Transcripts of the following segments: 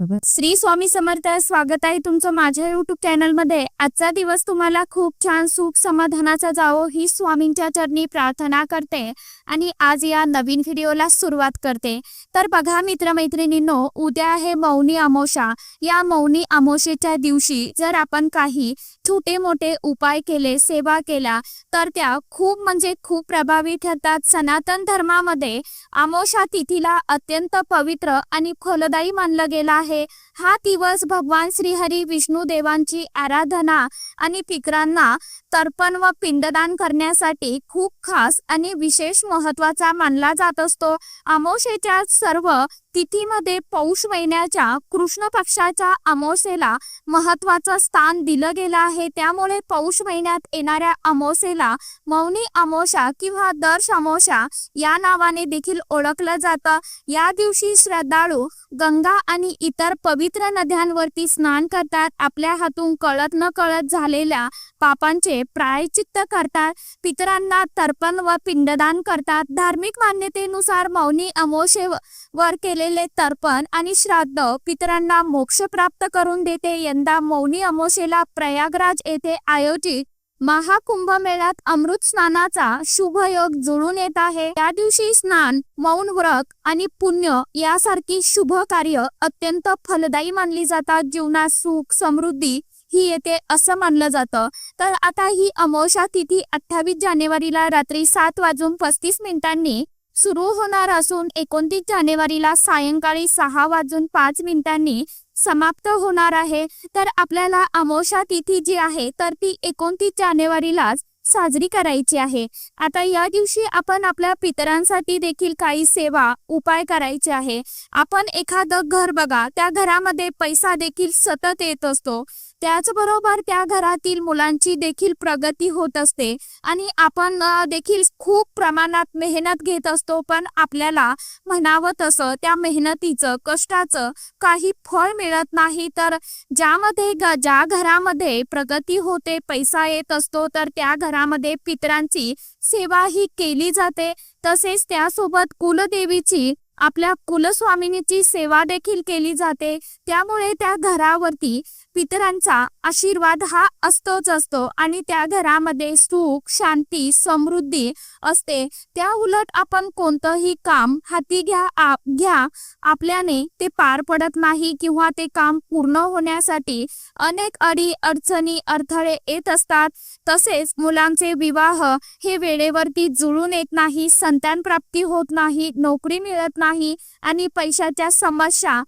श्री स्वामी समर्थ स्वागत आहे तुमचं माझ्या युट्यूब चॅनलमध्ये आजचा दिवस तुम्हाला खूप छान सुख समाधानाचा जावो ही स्वामींच्या चरणी प्रार्थना करते आणि आज या नवीन व्हिडिओला सुरुवात करते. तर बघा मित्रमैत्रिणींनो उद्या आहे मौनी अमोशा या मौनी अमोशेच्या दिवशी जर आपण काही छोटे मोठे उपाय केले सेवा केल्या तर त्या खूप म्हणजे खूप प्रभावी ठरतात. सनातन धर्मामध्ये अमोशा तिथीला अत्यंत पवित्र आणि फलदायी मानलं गेलं आहे. हा दिवस भगवान श्रीहरी विष्णू देवांची आराधना आणि पिकरांना तर्पण व पिंडदान करण्यासाठी खूप खास आणि विशेष महत्त्वाचा मानला जात असतो. अमोशेच्या सर्व तिथीमध्ये पौष महिन्याच्या कृष्ण पक्षाच्या अमोसेला महत्वाचं स्थान दिलं गेलं आहे. त्यामुळे पौष महिन्यात येणाऱ्या अमोसेला मौनी अमोशा किंवा दर्श अमोशा या नावाने देखील ओळखलं जातं. या दिवशी श्रद्धाळू गंगा आणि इतर पवित्र नद्यांवरती स्नान करतात आपल्या हातून कळत न कळत झालेल्या पापांचे प्रायचित्त करतात पितरांना तर्पण व पिंडदान करतात. धार्मिक मान्यतेनुसार मौनी अमोशेवर केलेले तर्पण आणि श्राद्ध पितरांना मोक्ष प्राप्त करून देते. यंदा मौनी अमोशेला प्रयागराज येथे आयोजित महाकुंभ मेळ्यात अमृत स्नानाचा शुभ योग जुळून येत आहे. त्या दिवशी स्नान मौन व्रत आणि पुण्य यासारखी शुभ कार्य अत्यंत फलदायी मानली जातात. जीवनात सुख समृद्धी ही येते असं मानलं जातं. तर आता ही अमोषा तिथी अठ्ठावीस जानेवारीला रात्री सात वाजून पस्तीस मिनिटांनी सुरू होणार असून एकोणतीस जानेवारीला सायंकाळी सहा वाजून पाच मिनिटांनी समाप्त होणार आहे. तर आपल्याला अमोषा तिथी जी आहे तर ती एकोणतीस जानेवारीलाच साजरी करायची आहे. आता या दिवशी आपण आपल्या पितरांसाठी देखील काही सेवा उपाय करायचे आहे. आपण एखादं घर बघा त्या घरामध्ये पैसा देखील सतत येत असतो. त्याचबरोबर त्या घरातील मुलांची देखील प्रगती होत असते. आणि आपण देखील खूप प्रमाणात मेहनत घेत असतो पण आपल्याला म्हणावं तसं त्या मेहनतीचं कष्टाचं काही फळ मिळत नाही. तर ज्यामध्ये ज्या घरामध्ये प्रगती होते पैसा येत असतो तर त्या घरामध्ये पितरांची सेवा ही केली जाते. तसेच त्यासोबत कुलदेवीची आपल्या कुलस्वामिनीची सेवा देखील केली जाते. त्यामुळे त्या घरावरती पितरांचा आशीर्वाद हा असतोच असतो आणि त्या घरामध्ये सुख शांती समृद्धी असते. त्या उलट आपण कोणतंही काम हाती घ्या आप घ्या. आपल्याने ते पार पडत नाही किंवा ते काम पूर्ण होण्यासाठी अनेक अडी अडचणी अडथळे येत असतात. तसेच मुलांचे विवाह हे वेळेवरती जुळून येत नाही संतान प्राप्ती होत नाही नोकरी मिळत नाही आणि पैशाच्या समस्या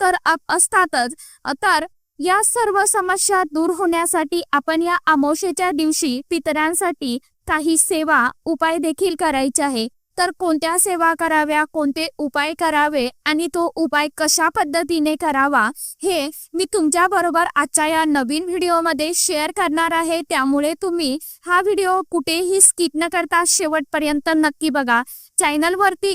तर असतातच. तर या सर्व समस्या दूर होण्यासाठी आपण या अमावशेच्या दिवशी पितरांसाठी काही सेवा उपाय देखील करायचे आहे. तर कोणत्या सेवा कराव्या कोणते उपाय करावे आणि तो उपाय कशा पद्धतीने करावा हे मी तुमच्या बरोबर आजच्या या नवीन व्हिडिओमध्ये शेअर करणार आहे. त्यामुळे तुम्ही हा व्हिडिओ कुठेही स्किप न करता शेवटपर्यंत नक्की बघा. चॅनलवरती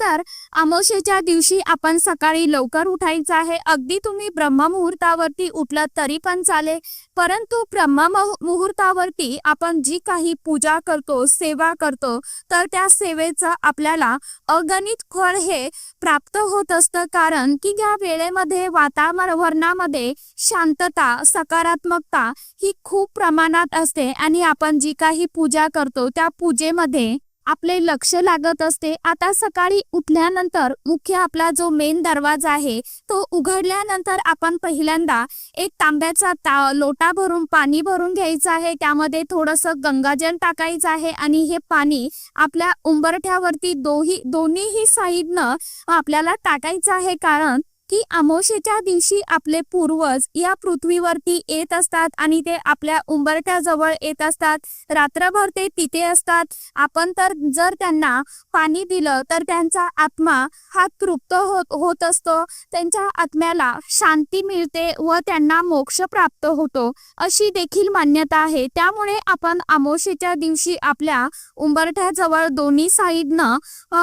तर अमावस्येच्या दिवशी आपण सकाळी लवकर उठायचं आहे. अगदी तुम्ही ब्रह्म मुहूर्तावरती उठलं तरी पण चालेल. परंतु ब्रह्ममुहूर्तावरती मुहूर्तावरती आपण जी काही पूजा करतो सेवा करतो तर त्या सेवेचं आपल्याला अगणित फळ हे प्राप्त होत असतं. कारण की या वेळेमध्ये वातावरणामध्ये शांतता सकारात्मकता ही खूप प्रमाणात असते. आणि आपण जी काही पूजा करतो त्या पूजेमध्ये आपले लक्ष लागत असते. आता सकाळी उठल्यानंतर मुख्य आपला जो मेन दरवाजा आहे तो उघडल्यानंतर आपण पहिल्यांदा एक तांब्याचा ता लोटा भरून पाणी भरून घ्यायचं आहे. त्यामध्ये थोडंसं गंगाजल टाकायचं आहे आणि हे पाणी आपल्या उंबरठ्यावरती दोही दोन्हीही साईडनं आपल्याला टाकायचं आहे. कारण की अमोशेच्या दिवशी आपले पूर्वज या पृथ्वीवरती येत असतात आणि ते आपल्या उंबरठ्याजवळ येत असतात. रात्रभर ते तिथे असतात. आपण तर जर त्यांना पाणी दिलं तर त्यांचा आत्मा हा तृप्त होत होत असतो. त्यांच्या आत्म्याला शांती मिळते व त्यांना मोक्ष प्राप्त होतो. अशी देखील मान्यता आहे. त्यामुळे आपण अमोशेच्या दिवशी आपल्या उंबरठ्याजवळ दोन्ही साईडनं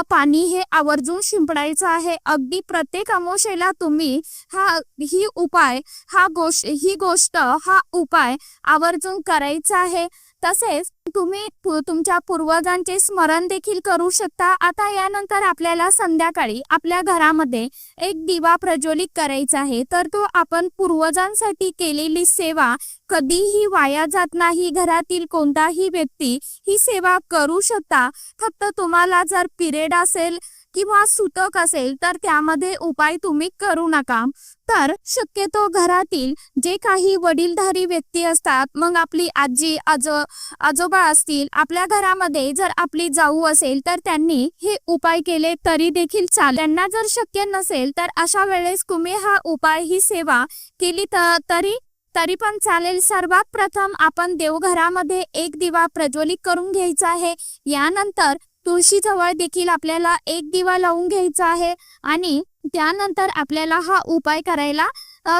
पाणी हे आवर्जून शिंपडायचं आहे. अगदी प्रत्येक अमोशेला तुम्ही हा ही उपाय हा गोष्ट ही गोष्ट हा उपाय आवर्जून करायचा आहे. तसेच तुम्ही तुमच्या पूर्वजांचे स्मरण देखील करू शकता. आता यानंतर आपल्याला संध्याकाळी आपल्या घरामध्ये एक दिवा प्रज्वलित करायचा आहे. तर तो आपण पूर्वजांसाठी केलेली सेवा कधीही वाया जात नाही. घरातील कोणताही व्यक्ती ही सेवा करू शकता. फक्त तुम्हाला जर पिरियड असेल किंवा सुतक असेल तर त्यामध्ये उपाय तुम्ही करू नका. तर शक्यतो घरातील जे काही वडीलधारी व्यक्ती असतात मग आपली आजी आजो आजोबा असतील आपल्या घरामध्ये जर आपली जाऊ असेल तर त्यांनी हे उपाय केले तरी देखील चालेल. त्यांना जर शक्य नसेल तर अशा वेळेस तुम्ही हा उपाय ही सेवा केली तर तरी तरी पण चालेल. सर्वात प्रथम आपण देवघरामध्ये एक दिवा प्रज्वलित करून घ्यायचा आहे. यानंतर तुळशीजवळ देखील आपल्याला एक दिवा लावून घ्यायचा आहे आणि त्यानंतर आपल्याला हा उपाय करायला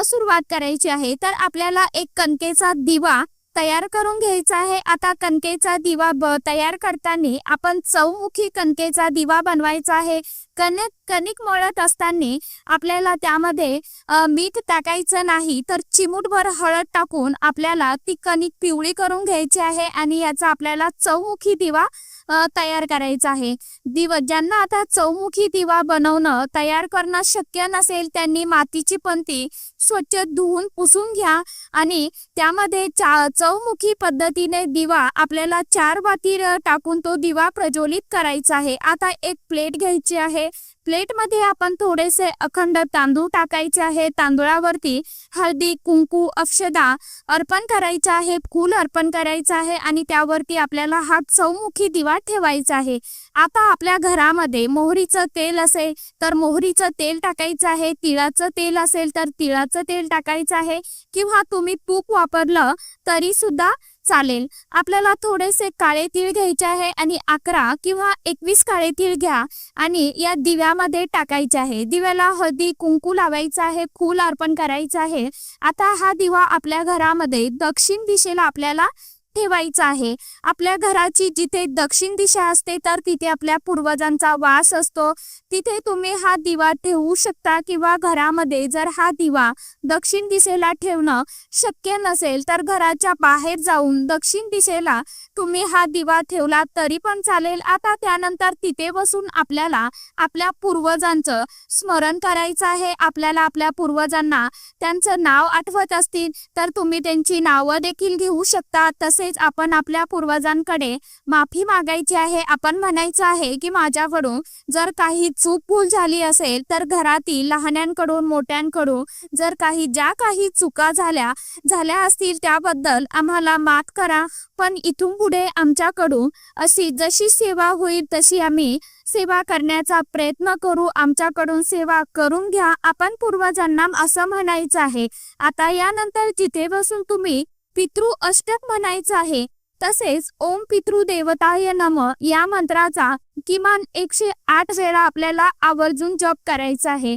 सुरुवात करायची आहे. तर आपल्याला एक कणकेचा दिवा तयार करून घ्यायचा आहे. आता कणकेचा दिवा तयार करताना आपण चौमुखी कणकेचा दिवा बनवायचा आहे. कणिक कणिक मळत असताना आपल्याला त्यामध्ये मीठ टाकायचं नाही तर चिमूटभर हळद टाकून आपल्याला ती कणिक पिवळी करून घ्यायची आहे आणि याचा आपल्याला चौमुखी दिवा तयार करायचा आहे. दिव ज्यांना आता चौमुखी दिवा बनवणं तयार करणं शक्य नसेल त्यांनी मातीची पंती स्वच्छ धुवून पुसून घ्या आणि त्यामध्ये चौमुखी पद्धतीने दिवा आपल्याला चार वाती टाकून तो दिवा प्रज्वलित करायचा आहे. आता एक प्लेट घ्यायची आहे. प्लेटमध्ये आपण थोडेसे अखंड तांदूळ टाकायचे आहे. तांदूळावरती हळदी कुंकू अक्षदा अर्पण करायचं आहे. फूल अर्पण करायचं आहे आणि त्यावरती आपल्याला हा चौमुखी दिवा ठेवायचा आहे. आता आपल्या घरामध्ये मोहरीचं तेल असेल तर मोहरीचं तेल टाकायचं आहे. तिळाचं तेल असेल तर तिळाचं तेल टाकायचं आहे. किंवा तुम्ही तूप वापरलं तरी सुद्धा चालेल. आपल्याला थोडेसे काळे तीळ घ्यायचे आहे आणि अकरा किंवा एकवीस काळे तीळ घ्या आणि या दिव्यामध्ये टाकायचे आहे. दिव्याला हळदी कुंकू लावायचं आहे फूल अर्पण करायचं आहे. आता हा दिवा आपल्या घरामध्ये दक्षिण दिशेला आपल्याला ठेवायचा आहे. आपल्या घराची जिथे दक्षिण दिशा असते तर तिथे आपल्या पूर्वजांचा वास असतो. तिथे तुम्ही हा दिवा ठेवू शकता किंवा घरामध्ये जर हा दिवा दक्षिण दिशेला ठेवणं शक्य नसेल तर घराच्या बाहेर जाऊन दक्षिण दिशेला तुम्ही हा दिवा ठेवला तरी पण चालेल. आता त्यानंतर तिथे बसून आपल्याला आपल्या पूर्वजांचं स्मरण करायचं आहे. आपल्याला आपल्या पूर्वजांना त्यांचं नाव आठवत असतील तर तुम्ही त्यांची नावं देखील घेऊ शकता. तसे तसेच आपण आपल्या पूर्वजांकडे माफी मागायची आहे आपण म्हणायचं आहे की माझ्याकडून जर काही चूक भूल झाली असेल तर घरातील लहान्यांकडून मोठ्यांकडून जर काही ज्या काही चुका झाल्या झाल्या असतील त्याबद्दल आम्हाला माफ करा. पण इथून पुढे आमच्याकडून अशी जशी सेवा होईल तशी आम्ही सेवा करण्याचा प्रयत्न करू. आमच्याकडून सेवा करून घ्या. आपण पूर्वजांना असं म्हणायचं आहे. आता यानंतर जिथे बसून तुम्ही पितृ अष्टक म्हणायचं आहे. तसेच ओम पितृ देवताय नम या मंत्राचा किमान एकशे आठ वेळा आपल्याला आवर्जून जप करायचा आहे.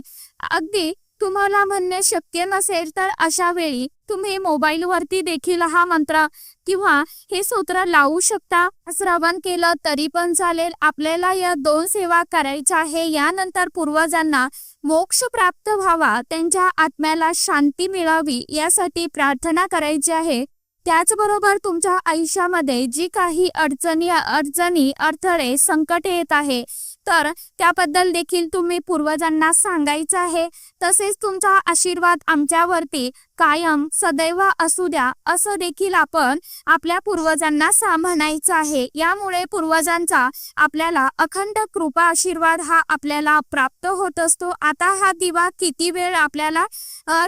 अगदी तुम्हाला म्हणणे शक्य नसेल तर अशा वेळी तुम्ही मोबाईल वरती देखील हा मंत्र किंवा हे सूत्र लावू शकता? श्रवण केलं तरी पण चालेल. आपल्याला या दोन सेवा करायच्या आहे. यानंतर पूर्वजांना मोक्ष प्राप्त व्हावा त्यांच्या आत्म्याला शांती मिळावी यासाठी प्रार्थना करायची आहे. त्याचबरोबर तुमच्या आयुष्यामध्ये जी काही अडचणी अडचणी अडथळे संकट येत आहे तर त्याबद्दल देखील तुम्ही पूर्वजांना सांगायचं आहे. तसेच तुमचा आशीर्वाद आमच्यावरती कायम सदैव असू द्या असं देखील आपण आपल्या पूर्वजांना सा म्हणायचं आहे. यामुळे पूर्वजांचा आपल्याला अखंड कृपा आशीर्वाद हा आपल्याला प्राप्त होत असतो. आता हा दिवा किती वेळ आपल्याला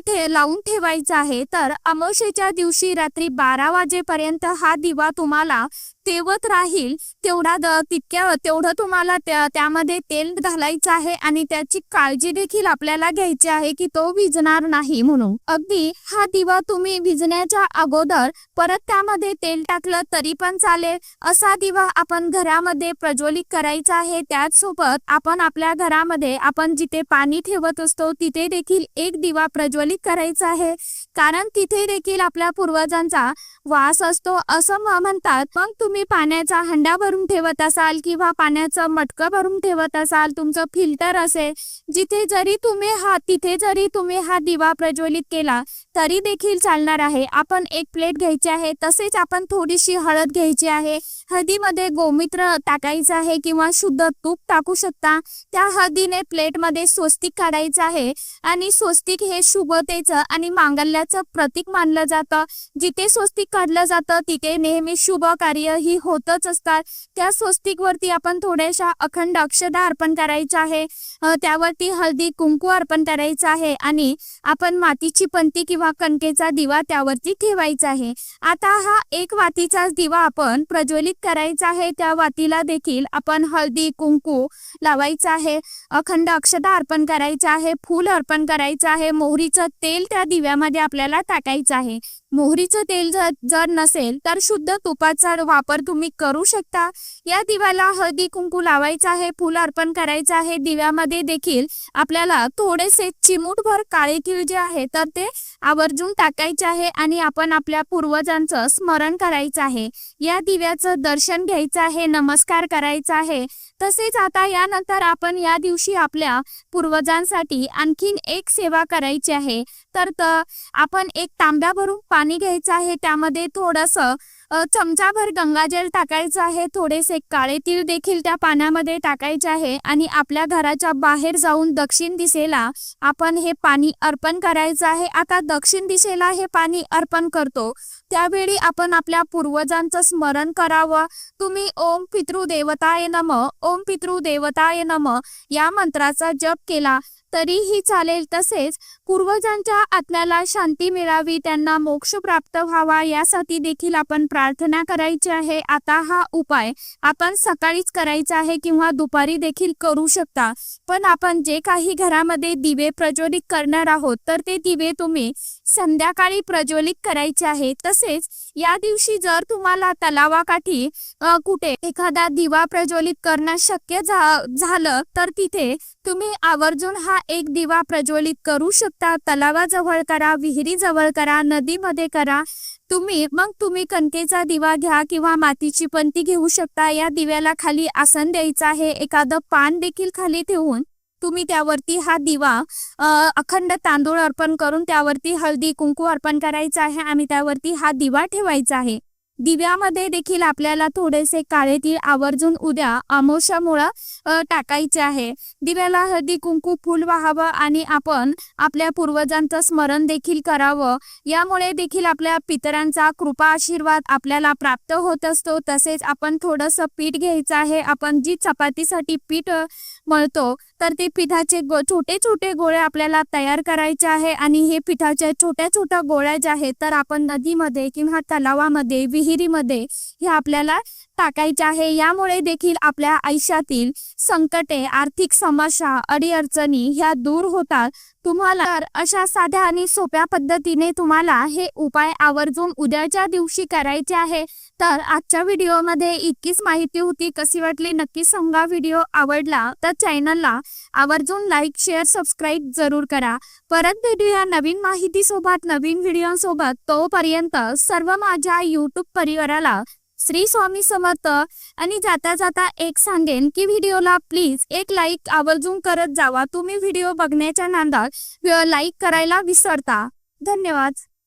ठे लावून ठेवायचा आहे? तर अमावशेच्या दिवशी रात्री बारा वाजेपर्यंत हा दिवा तुम्हाला तेवत राहील. तेवढा तितक्या तेवढं तुम्हाला त्यामध्ये तेल घालायचं आहे आणि त्याची काळजी देखील आपल्याला घ्यायची आहे की तो विजणार नाही म्हणून. अगदी हा दिवा तुम्ही विजण्याच्या अगोदर परत त्यामध्ये तेल टाकलं तरी पण चालेल. असा दिवा आपण घरामध्ये प्रज्वलित करायचा आहे. त्याचसोबत आपण आपल्या घरामध्ये आपण जिथे पाणी ठेवत असतो तिथे देखील एक दिवा प्रज्वलित करायचा आहे. कारण तिथे देखील आपल्या पूर्वजांचा वास असतो असं म्हणतात. मग तुम्ही तुम्ही पाण्याचा हंडा भरून ठेवत असाल किंवा पाण्याचं मटकं भरून ठेवत असाल तुमचं फिल्टर असेल जिथे जरी तुम्ही हा तिथे जरी तुम्ही हा दिवा प्रज्वलित केला तरी देखील चालणार आहे. आपण एक प्लेट घ्यायची आहे तसेच आपण थोडीशी हळद घ्यायची आहे. हळदीमध्ये गोमित्र टाकायचं आहे किंवा शुद्ध तूप टाकू शकता. त्या हळदीने प्लेटमध्ये स्वस्तिक काढायचं आहे आणि स्वस्तिक हे शुभतेचं आणि मांगल्याचं प्रतीक मानलं जातं. जिथे स्वस्तिक काढलं जातं तिथे नेहमी शुभ कार्य ही होतच असतात. त्या स्वस्तिक वरती आपण थोड्याशा अखंड अक्षदा अर्पण करायच्या आहे. त्यावरती हळदी कुंकू अर्पण करायचं आहे आणि आपण मातीची पंती किंवा कणकेचा दिवा त्यावरती ठेवायचा आहे. आता हा एक वातीचा दिवा आपण प्रज्वलित करायचा आहे. त्या वातीला देखील आपण हळदी कुंकू लावायचं आहे. अखंड अक्षता अर्पण करायचं आहे. फूल अर्पण करायचं आहे. मोहरीचं तेल त्या दिव्यामध्ये आपल्याला टाकायचं आहे. मोहरीचं तेल जर नसेल तर शुद्ध तुपाचा वापर तुम्ही करू शकता. या दिव्याला हळदी कुंकू लावायचं आहे फुल अर्पण करायचं आहे. दिव्यामध्ये देखील आपल्याला थोडेसे चिमूटभर काळे किळ जे आहे तर ते आवर्जून टाकायचे आहे आणि आपण आपल्या पूर्वजांचं स्मरण करायचं आहे. या दिव्याचं दर्शन घ्यायचं आहे नमस्कार करायचा आहे. तसेच आता यानंतर आपण या दिवशी आपल्या पूर्वजांसाठी आणखीन एक सेवा करायची आहे. तर आपण एक तांब्या भरून पाणी घ्यायचं आहे. त्यामध्ये थोडंसं चमचाभर गंगाजल टाकायचं आहे थोडेसे काळे तीळ देखील त्या पाण्यामध्ये टाकायचे आहे आणि आपल्या घराच्या बाहेर जाऊन दक्षिण दिशेला आपण हे पाणी अर्पण करायचं आहे. आता दक्षिण दिशेला हे पाणी अर्पण करतो. त्यावेळी आपण आपल्या पूर्वजांचं स्मरण करावं. तुम्ही ओम पितृदेवताय नम ओम पितृदेवताय नम या मंत्राचा जप केला. तरीही चालेल तसेच पूर्वजांच्या आत्म्याला शांती मिळावी त्यांना मोक्ष प्राप्त व्हावा यासाठी देखील आपण प्रार्थना करायची आहे. आता हा उपाय आपण सकाळीच करायचा आहे किंवा दुपारी देखील करू शकता. पण आपण जे काही घरामध्ये दिवे प्रज्वलित करणार आहोत तर ते दिवे तुम्ही संध्याकाळी प्रज्वलित करायचे आहे. तसेच या दिवशी जर तुम्हाला तलावाकाठी कुठे एखादा दिवा प्रज्वलित करणं शक्य झालं तर तिथे तुम्ही आवर्जून हा एक दिवा प्रज्वलित करू शकता. तलावाजवळ करा विहिरीजवळ करा नदीमध्ये करा. तुम्ही मग तुम्ही कणकेचा दिवा घ्या किंवा मातीची पंती घेऊ शकता. या दिव्याला खाली आसन द्यायचं आहे. एखादं पान देखील खाली ठेवून तुम्ही त्यावरती हा दिवा अखंड तांदूळ अर्पण करून त्यावरती हळदी कुंकू अर्पण करायचं आहे. आणि त्यावरती हा दिवा ठेवायचा आहे. दिव्यामध्ये देखील आपल्याला थोडेसे काळे तीळ आवर्जून उद्या अमावस्यामुळं टाकायचे आहे. दिव्याला हळदी कुंकू फुल वाहावं आणि आपण आपल्या पूर्वजांचं स्मरण देखील करावं. यामुळे देखील आपल्या पितरांचा कृपा आशीर्वाद आपल्याला प्राप्त होत असतो. तसेच आपण थोडंसं पीठ घ्यायचं आहे. आपण जी चपातीसाठी पीठ मळतो तर ते पिठाचे गो छोटे छोटे गोळे आपल्याला तयार करायचे आहे. आणि हे पिठाच्या छोट्या छोट्या गोळ्या ज्या आहेत तर आपण नदीमध्ये किंवा तलावामध्ये विहिरीमध्ये हे आपल्याला टाकायचे आहे. यामुळे देखील आपल्या आयुष्यातील संकटे आर्थिक समस्या अडीअडचणी ह्या दूर होतात. तुम्हाला तर अशा साध्या आणि सोप्या पद्धतीने तुम्हाला हे उपाय आवर्जून उद्याच्या दिवशी करायचे आहे. तर आजच्या व्हिडिओमध्ये इतकीच माहिती होती. कशी वाटली? नक्की सांगा. व्हिडिओ आवडला तर चॅनलला आवर्जून लाईक शेअर सबस्क्राईब जरूर करा. परत भेटूया नवीन माहिती सोबत नवीन व्हिडिओ सोबत तोपर्यंत सर्व माझ्या युट्यूब परिवाराला श्री स्वामी समर्थ. आणि जाता जाता एक सांगेन की व्हिडिओला प्लीज एक लाईक आवर्जून करत जावा. तुम्ही व्हिडिओ बघण्याच्या नांदात लाईक करायला विसरता. धन्यवाद.